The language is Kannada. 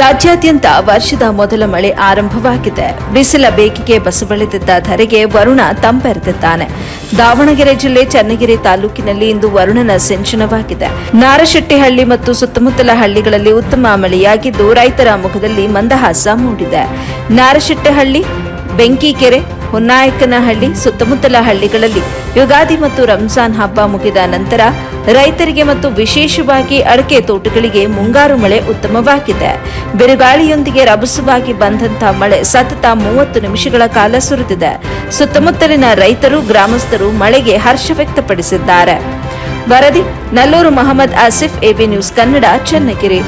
ರಾಜ್ಯಾದ್ಯಂತ ವರ್ಷದ ಮೊದಲ ಮಳೆ ಆರಂಭವಾಗಿದೆ. ಬಿಸಿಲ ಬೇಕಿಗೆ ಬಸವಳಿದಿದ್ದ ಧರೆಗೆ ವರುಣ ತಂಪೆರೆದಿದ್ದಾನೆ. ದಾವಣಗೆರೆ ಜಿಲ್ಲೆ ಚನ್ನಗಿರಿ ತಾಲೂಕಿನಲ್ಲಿ ಇಂದು ವರುಣನ ಸಿಂಚನವಾಗಿದೆ. ನಾರಶೆಟ್ಟಿಹಳ್ಳಿ ಮತ್ತು ಸುತ್ತಮುತ್ತಲ ಹಳ್ಳಿಗಳಲ್ಲಿ ಉತ್ತಮ ಮಳೆಯಾಗಿದ್ದು ರೈತರ ಮುಖದಲ್ಲಿ ಮಂದಹಾಸ ಮೂಡಿದೆ. ನಾರಶೆಟ್ಟಿಹಳ್ಳಿ, ಬೆಂಕಿಕೆರೆ ಹೊನ್ನಾಯಕನಹಳ್ಳಿ, ಸುತ್ತಮುತ್ತಲ ಹಳ್ಳಿಗಳಲ್ಲಿ ಯುಗಾದಿ ಮತ್ತು ರಂಜಾನ್ ಹಬ್ಬ ಮುಗಿದ ನಂತರ ರೈತರಿಗೆ ಮತ್ತು ವಿಶೇಷವಾಗಿ ಅಡಕೆ ತೋಟಗಳಿಗೆ ಮುಂಗಾರು ಮಳೆ ಉತ್ತಮವಾಗಿದೆ. ಬಿರುಗಾಳಿಯೊಂದಿಗೆ ರಭಸವಾಗಿ ಬಂದಂತಹ ಮಳೆ ಸತತ ಮೂವತ್ತು ನಿಮಿಷಗಳ ಕಾಲ ಸುರಿದಿದೆ. ಸುತ್ತಮುತ್ತಲಿನ ರೈತರು, ಗ್ರಾಮಸ್ಥರು ಮಳೆಗೆ ಹರ್ಷ ವ್ಯಕ್ತಪಡಿಸಿದ್ದಾರೆ. ವರದಿ, ನಲ್ಲೂರು ಮಹಮ್ಮದ್ ಆಸಿಫ್ ಎಬಿ ನ್ಯೂಸ್ ಕನ್ನಡ, ಚನ್ನಗಿರಿ.